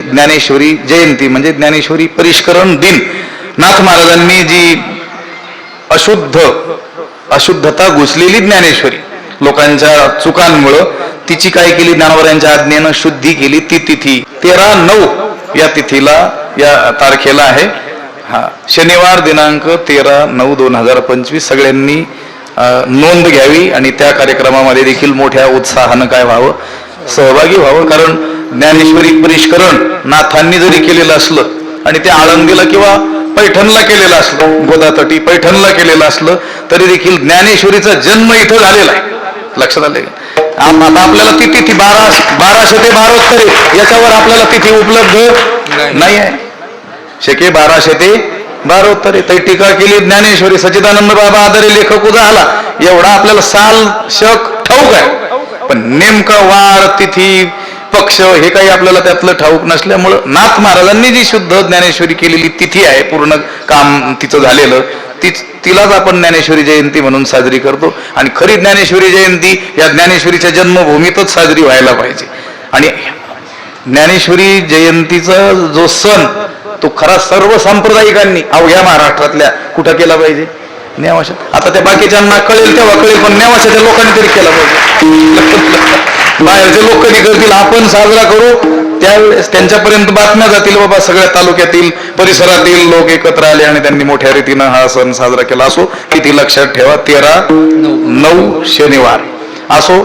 ज्ञानेश्वरी जयंती म्हणजे ज्ञानेश्वरी परिष्करण दिन. नाथ महाराजांनी जी अशुद्ध अशुद्धता घुसलेली ज्ञानेश्वरी लोकांच्या चुकांमुळं तिची काय केली ज्ञानवरांच्या आज्ञेनं शुद्धी केली ती तिथी तेरा नऊ या तिथीला या तारखेला आहे. हा शनिवार दिनांक तेरा नऊ दोन हजार पंचवीस सगळ्यांनी नोंद घ्यावी आणि त्या कार्यक्रमामध्ये देखील मोठ्या उत्साहानं काय व्हावं सहभागी व्हावं. कारण ज्ञानेश्वरी परिष्करण नाथांनी जरी केलेलं असलं आणि ते आळंदीला किंवा पैठणला केलेलं असलं गोदातटी पैठणला केलेलं असलं तरी देखील ज्ञानेश्वरीचा जन्म इथं झालेला आहे. लक्षात आले आता आपल्याला ती तिथी बारा बाराशे ते बारोत्तरे याच्यावर आपल्याला तिथी उपलब्ध नाही आहे. शके बाराशे ते बारोत्तरे. ते टीका केली ज्ञानेश्वरी सचिदानंद बाबा आदरे लेखक उदा आला एवढा आपल्याला साल शक ठाऊक आहे. पण नेमका वार तिथी पक्ष हे काही आपल्याला त्यातलं ठाऊक नसल्यामुळं नाथ महाराजांनी जी शुद्ध ज्ञानेश्वरी केलेली तिथी आहे पूर्ण काम तिचं झालेलं तीच तिलाच आपण ज्ञानेश्वरी जयंती म्हणून साजरी करतो. आणि खरी ज्ञानेश्वरी जयंती या ज्ञानेश्वरीच्या जन्मभूमीतच साजरी व्हायला पाहिजे. आणि ज्ञानेश्वरी जयंतीचा जो सण तो खरा सर्व सांप्रदायिकांनी अवघ्या महाराष्ट्रातल्या कुठं केला पाहिजे? न्यावाशा आता त्या बाकीच्यांना कळेल तेव्हा कळेल पण न्यावाशाच्या लोकांनी तरी केला पाहिजे. बाहेरचे लोक कधी करतील आपण साजरा करू. त्यावेळेस त्यांच्यापर्यंत बातम्या जातील बाबा सगळ्या तालुक्यातील परिसरातील लोक एकत्र आले आणि त्यांनी मोठ्या रीतीनं हा सण साजरा केला असो. किती लक्षात ठेवा तेरा नऊ शनिवार. असो